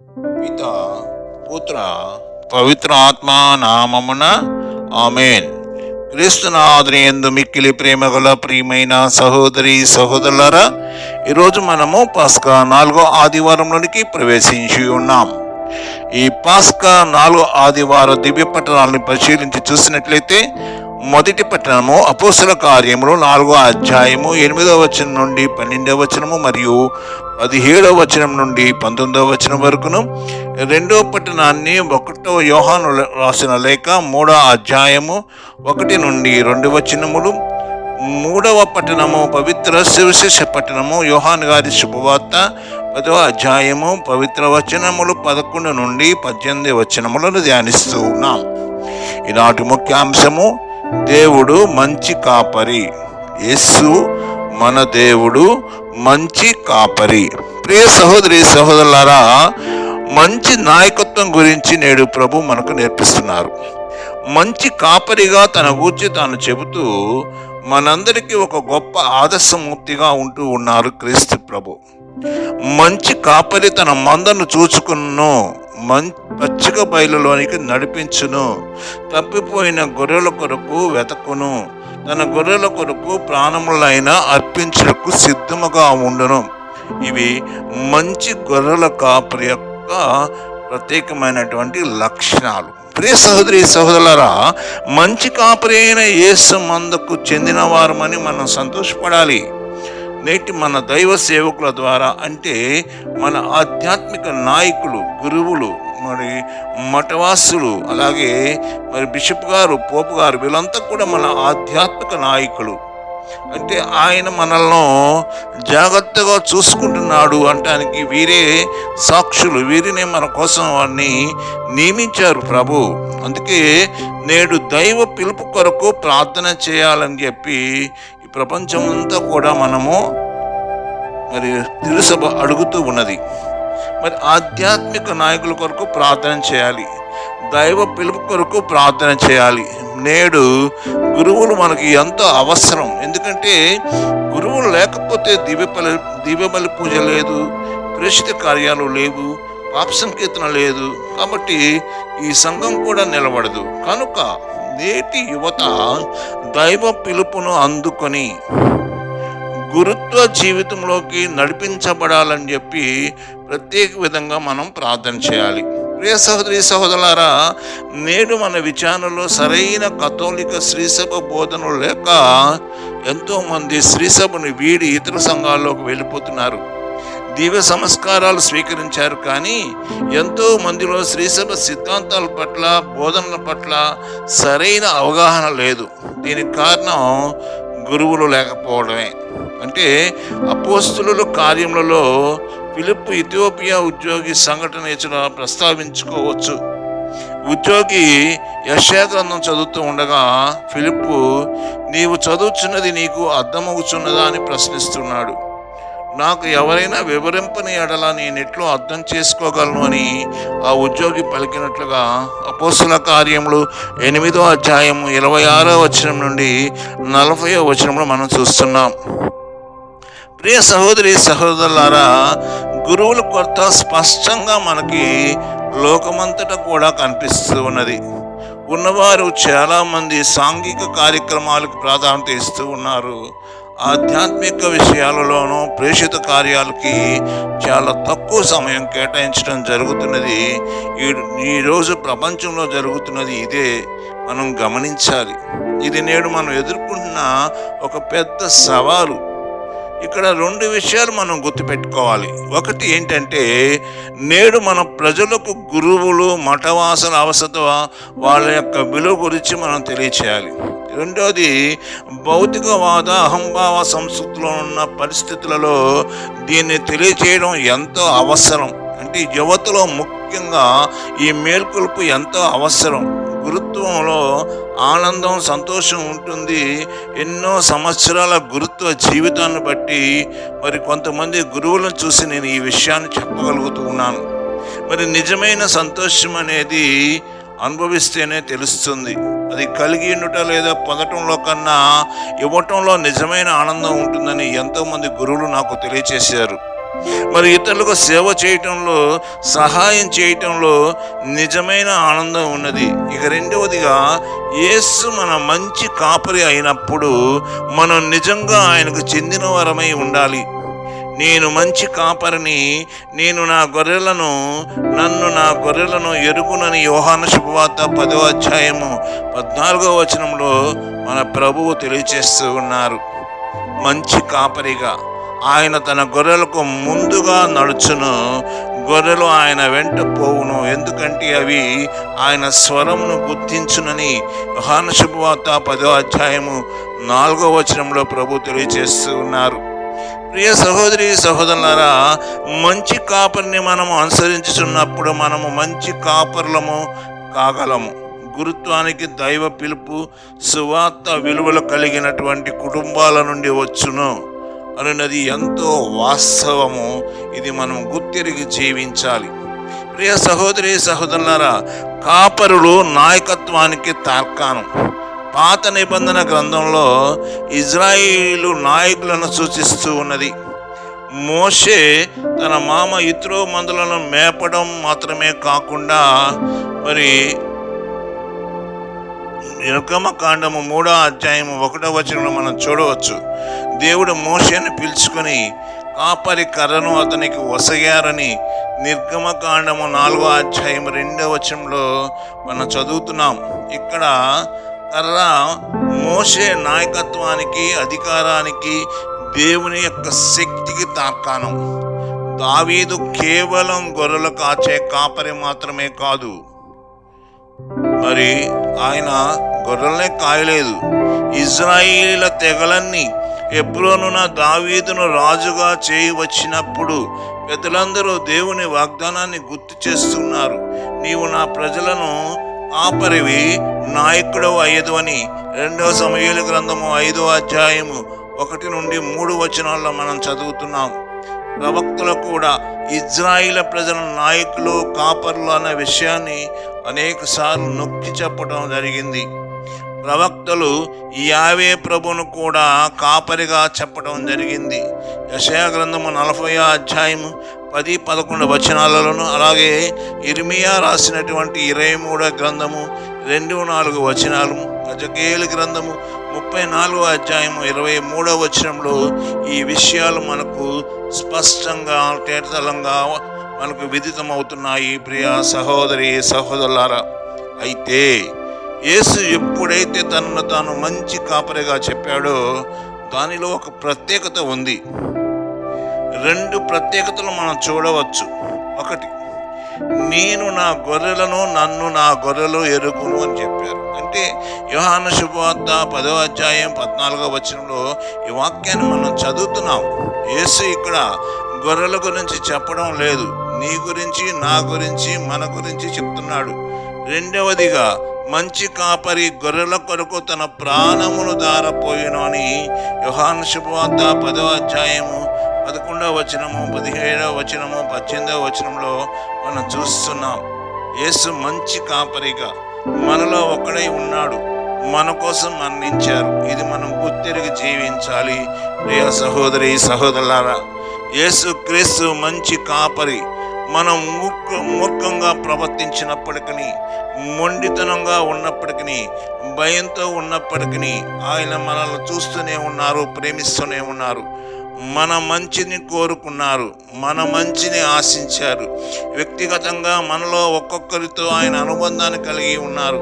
పిత పుత్ర పవిత్ర ఆత్మ నామమున ఆమెన్. క్రీస్తునాథుని ఎందు మిక్కిలి ప్రేమ గల ప్రియమైన సహోదరి సహోదరులరా ఈరోజు మనము పాస్కా నాలుగో ఆదివారంలోనికి ప్రవేశించి ఉన్నాం. ఈ పాస్కా నాలుగో ఆదివారం దివ్య పట్టణాలను పరిశీలించి చూసినట్లయితే మొదటి పట్టణము అపోసల కార్యములు నాలుగో అధ్యాయము ఎనిమిదవ వచనం నుండి పన్నెండవ వచనము మరియు పదిహేడవ వచనం నుండి పంతొమ్మిదవ వచనం వరకును రెండవ పట్టణాన్ని ఒకటో యోహాను రాసిన లేఖ మూడవ అధ్యాయము ఒకటి నుండి రెండు వచనములు మూడవ పట్టణము పవిత్ర శివశేష పట్టణము యోహాన్ గారి శుభవార్త పదవ అధ్యాయము పవిత్ర వచనములు పదకొండు నుండి పద్దెనిమిది వచనములను ధ్యానిస్తూ ఉన్నాం. ఈనాటి ముఖ్యాంశము దేవుడు మంచి కాపరి యేసు మన దేవుడు మంచి కాపరి. ప్రియ సహోదరి సహోదరులారా మంచి నాయకత్వం గురించి నేడు ప్రభు మనకు నేర్పిస్తున్నారు. మంచి కాపరిగా తన గూర్చి తాను చెబుతూ మనందరికీ ఒక గొప్ప ఆదర్శమూర్తిగా ఉంటూ ఉన్నారు క్రీస్తు ప్రభు. మంచి కాపరి తన మందను చూచుకును మం పచ్చిక బయలులోనికి నడిపించును తప్పిపోయిన గొర్రెల కొరకు వెతకును తన గొర్రెల కొరకు ప్రాణములైన అర్పించుటకు సిద్ధముగా ఉండను. ఇవి మంచి గొర్రెల కాపరి యొక్క ప్రత్యేకమైనటువంటి లక్షణాలు. ప్రియ సహోదరి సహోదరులరా మంచి కాపరి అయిన యేసు మందకు చెందిన వారమని మనం సంతోషపడాలి. నేటి మన దైవ సేవకుల ద్వారా అంటే మన ఆధ్యాత్మిక నాయకులు గురువులు మరి మఠవాసులు అలాగే మరి బిషప్ గారు పోపు గారు వీళ్ళంతా కూడా మన ఆధ్యాత్మిక నాయకులు. అంటే ఆయన మనల్ని జాగ్రత్తగా చూసుకుంటున్నాడు అంటానికి వీరే సాక్షులు. వీరినే మన కోసం వాడిని నియమించారు ప్రభు. అందుకే నేడు దైవ పిలుపు కొరకు ప్రార్థన చేయాలని చెప్పి ఈ ప్రపంచమంతా కూడా మనము మరి తిరుసభ అడుగుతూ ఉన్నది. మరి ఆధ్యాత్మిక నాయకుల కొరకు ప్రార్థన చేయాలి. దైవ పిలుపు కొరకు ప్రార్థన చేయాలి. నేడు గురువులు మనకి ఎంతో అవసరం. ఎందుకంటే గురువులు లేకపోతే దివ్యపల్లి దివ్యమల్లి పూజ లేదు ప్రేషిత కార్యాలు లేవు పాప సంకీర్తన లేదు. కాబట్టి ఈ సంఘం కూడా నిలబడదు. కనుక నేటి యువత దైవ పిలుపును అందుకొని గురుత్వ జీవితంలోకి నడిపించబడాలని చెప్పి ప్రత్యేక విధంగా మనం ప్రార్థన చేయాలి. ప్రియ సహోదరి సహోదరులారా నేడు మన విచారణలో సరైన కథోలిక శ్రీసభ బోధనలు లేక ఎంతోమంది శ్రీసభను వీడి ఇతర సంఘాల్లోకి వెళ్ళిపోతున్నారు. దివ్య సంస్కారాలు స్వీకరించారు కానీ ఎంతో మందిలో శ్రీసభ సిద్ధాంతాల పట్ల బోధనల పట్ల సరైన అవగాహన లేదు. దీనికి కారణం గురువులు లేకపోవడమే. అంటే అపోస్తుల కార్యములలో ఫిలిప్ ఇథియోపియా ఉద్యోగి సంఘటన ఇచ్చిన ప్రస్తావించుకోవచ్చు. ఉద్యోగి యశాగ్రంథం చదువుతూ ఉండగా ఫిలిప్పు నీవు చదువుచున్నది నీకు అర్థమవుచున్నదా? అని ప్రశ్నిస్తున్నాడు. నాకు ఎవరైనా వివరింపని ఎడల నేను ఎట్లో అర్థం చేసుకోగలను అని ఆ ఉద్యోగి పలికినట్లుగా అపోస్తుల కార్యములు ఎనిమిదో అధ్యాయం ఇరవై ఆరో వచనం నుండి నలభై వచనంలో మనం చూస్తున్నాం. ప్రియ సహోదరి సహోదరులారా గురువుల కొరత స్పష్టంగా మనకి లోకమంతటా కూడా కనిపిస్తూ ఉన్నది. ఉన్నవారు చాలామంది సాంఘిక కార్యక్రమాలకు ప్రాధాన్యత ఇస్తూ ఉన్నారు. ఆధ్యాత్మిక విషయాలలోనూ ప్రేషిత కార్యాలకి చాలా తక్కువ సమయం కేటాయించడం జరుగుతున్నది. ఈ ఈరోజు ప్రపంచంలో జరుగుతున్నది ఇదే మనం గమనించాలి. ఇది నేడు మనం ఎదుర్కొంటున్న ఒక పెద్ద సవాలు. ఇక్కడ రెండు విషయాలు మనం గుర్తుపెట్టుకోవాలి. ఒకటి ఏంటంటే నేడు మన ప్రజలకు గురువులు మఠవాసన అవసరం వాళ్ళ యొక్క విలువ గురించి మనం తెలియచేయాలి. రెండోది భౌతికవాద అహంభావ సంస్కృతిలో ఉన్న పరిస్థితులలో దీన్ని తెలియచేయడం ఎంతో అవసరం. అంటే యువతలో ముఖ్యంగా ఈ మేల్కొల్పు ఎంతో అవసరం. గురుత్వంలో ఆనందం సంతోషం ఉంటుంది. ఎన్నో సంవత్సరాల గురుత్వ జీవితాన్ని బట్టి మరి కొంతమంది గురువులను చూసి నేను ఈ విషయాన్ని చెప్పగలుగుతూ ఉన్నాను. మరి నిజమైన సంతోషం అనేది అనుభవిస్తేనే తెలుస్తుంది. అది కలిగి ఉండుట లేదా పొందటంలో కన్నా ఇవ్వటంలో నిజమైన ఆనందం ఉంటుందని ఎంతోమంది గురువులు నాకు తెలియచేశారు. మరి ఇతరులకు సేవ చేయటంలో సహాయం చేయటంలో నిజమైన ఆనందం ఉన్నది. ఇక రెండవదిగా యేసు మన మంచి కాపరి అయినప్పుడు మనం నిజంగా ఆయనకు చెందిన వరమై ఉండాలి. నేను మంచి కాపరిని నేను నా గొర్రెలను నన్ను నా గొర్రెలను ఎరుగునని యోహాన శుభవార్త పదో అధ్యాయము పద్నాలుగో వచనంలో మన ప్రభువు తెలియచేస్తూ ఉన్నారు. మంచి కాపరిగా ఆయన తన గొర్రెలకు ముందుగా నడుచును గొర్రెలు ఆయన వెంట పోవును. ఎందుకంటే అవి ఆయన స్వరమును గుర్తించునని యోహాను శుభవార్త పదో అధ్యాయము నాలుగో వచనంలో ప్రభు తెలియజేస్తూ ఉన్నారు. ప్రియ సహోదరి సహోదరులారా మంచి కాపరిని మనము అనుసరించుచున్నప్పుడు మనము మంచి కాపర్లము కాగలము. గురుత్వానికి దైవ పిలుపు సువార్త విలువలు కలిగినటువంటి కుటుంబాల నుండి వచ్చును. అనున్నది ఎంతో వాస్తవము. ఇది మనం గుర్తిరిగి జీవించాలి. ప్రియ సహోదరి సహోదరులారా కాపరులు నాయకత్వానికి తార్కాణం. పాత నిబంధన గ్రంథంలో ఇజ్రాయిలు నాయకులను సూచిస్తూ ఉన్నది. మోషే తన మామ ఇత్రో మందులను మేపడం మాత్రమే కాకుండా మరి నిర్గమ కాండము మూడో అధ్యాయము ఒకటో వచనంలో మనం చూడవచ్చు. దేవుడు మోషేను పిలుచుకొని కాపరి కర్రను అతనికి వసగారని నిర్గమ కాండము నాలుగో అధ్యాయం రెండో వచనంలో మనం చదువుతున్నాం. ఇక్కడ కర్ర మోషే నాయకత్వానికి అధికారానికి దేవుని యొక్క శక్తికి తార్కాణం. దావీదు కేవలం గొర్రెలు కాచే కాపరి మాత్రమే కాదు. మరి ఆయన గొర్రెలనే కాయలేదు. ఇజ్రాయిల తెగలన్నీ ఎబ్రోనున దావీదును రాజుగా చేయి వచ్చినప్పుడు పెద్దలందరూ దేవుని వాగ్దానాన్ని గుర్తు చేస్తున్నారు. నీవు నా ప్రజలను ఆపరివి నాయకుడు అయ్యదు అని రెండవ సమయలు గ్రంథము ఐదో అధ్యాయము ఒకటి నుండి మూడు వచనాల్లో మనం చదువుతున్నాం. ప్రవక్తలు కూడా ఇజ్రాయిల ప్రజల నాయకులు కాపర్లు అన్న విషయాన్ని అనేకసార్లు నొక్కి చెప్పడం జరిగింది. ప్రవక్తలు యావే ప్రభును కూడా కాపరిగా చెప్పడం జరిగింది. యశయా గ్రంథము నలభై అధ్యాయము పది పదకొండు వచనాలలోను అలాగే ఇర్మియా రాసినటువంటి ఇరవై మూడో గ్రంథము రెండు నాలుగు వచనాలు గజకేలు గ్రంథము ముప్పై నాలుగో అధ్యాయము ఇరవై మూడో వచనంలో ఈ విషయాలు మనకు స్పష్టంగా తేటతలంగా మనకు విదితమవుతున్నాయి. ప్రియ సహోదరి సహోదరులారా అయితే యేసు ఎప్పుడైతే తనను తాను మంచి కాపరిగా చెప్పాడో దానిలో ఒక ప్రత్యేకత ఉంది. రెండు ప్రత్యేకతలు మనం చూడవచ్చు. ఒకటి నేను నా గొర్రెలను నన్ను నా గొర్రెలు ఎరుకును అని చెప్పారు. అంటే యోహాను శుభవార్త పదో అధ్యాయం పద్నాలుగో వచనంలో ఈ వాక్యాన్ని మనం చదువుతున్నాం. యేసు ఇక్కడ గొర్రెల గురించి చెప్పడం లేదు. నీ గురించి నా గురించి మన గురించి చెప్తున్నాడు. రెండవదిగా మంచి కాపరి గొర్రెల కొరకు తన ప్రాణమును దారపోయిను అని యుహాన్ శుభవార్త పదవ అధ్యాయము పదకొండవ వచనము పదిహేడవ వచనము పద్దెనిమిదవ వచనంలో మనం చూస్తున్నాం. యేసు మంచి కాపరిగా మనలో ఒకడై ఉన్నాడు. మన కోసం మరణించారు. ఇది మనం గుర్తిరిగి జీవించాలి. ప్రియ సహోదరి సహోదరులారా యేసు క్రీస్తు మంచి కాపరి. మనం మూర్ఖంగా ప్రవర్తించినప్పటికీ మొండితనంగా ఉన్నప్పటికీ భయంతో ఉన్నప్పటికీ ఆయన మనల్ని చూస్తూనే ఉన్నారు ప్రేమిస్తూనే ఉన్నారు. మన మంచిని కోరుకున్నారు మన మంచిని ఆశించారు. వ్యక్తిగతంగా మనలో ఒక్కొక్కరితో ఆయన అనుబంధాన్ని కలిగి ఉన్నారు.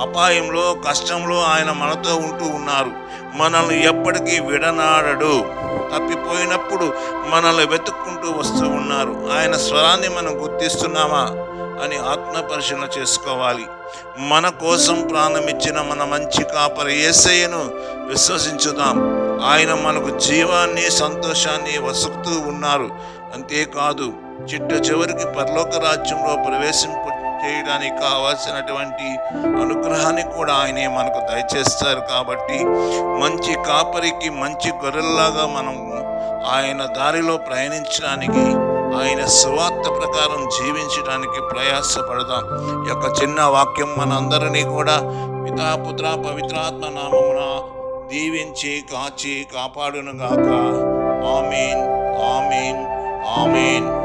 అపాయంలో కష్టంలో ఆయన మనతో ఉంటూ ఉన్నారు. మనల్ని ఎప్పటికీ విడనాడడు. తప్పిపోయినప్పుడు మనల్ని వెతుక్కుంటూ వస్తూ ఉన్నారు. ఆయన స్వరాన్ని మనం గుర్తిస్తున్నామా? అని ఆత్మపరిశీలన చేసుకోవాలి. మన కోసం ప్రాణమిచ్చిన మన మంచి కాపరి ఏసయ్యను విశ్వసించుదాం. ఆయన మనకు జీవాన్ని సంతోషాన్ని వసుకుతూ ఉన్నారు. అంతేకాదు చిట్ట చివరికి పరలోక రాజ్యంలో ప్రవేశింపు చేయడానికి కావాల్సినటువంటి అనుగ్రహాన్ని కూడా ఆయనే మనకు దయచేస్తారు కాబట్టి మంచి కాపరికి మంచి గొర్రెల్లాగా మనం ఆయన దారిలో ప్రయాణించడానికి ఆయన సువార్త ప్రకారం జీవించడానికి ప్రయాసపడదాం. ఈ యొక్క చిన్న వాక్యం మనందరినీ కూడా పితాపుత్ర పవిత్రాత్మ నామమున దీవించి కాచి కాపాడునుగాక. ఆమీన్ ఆమీన్ ఆమెన్.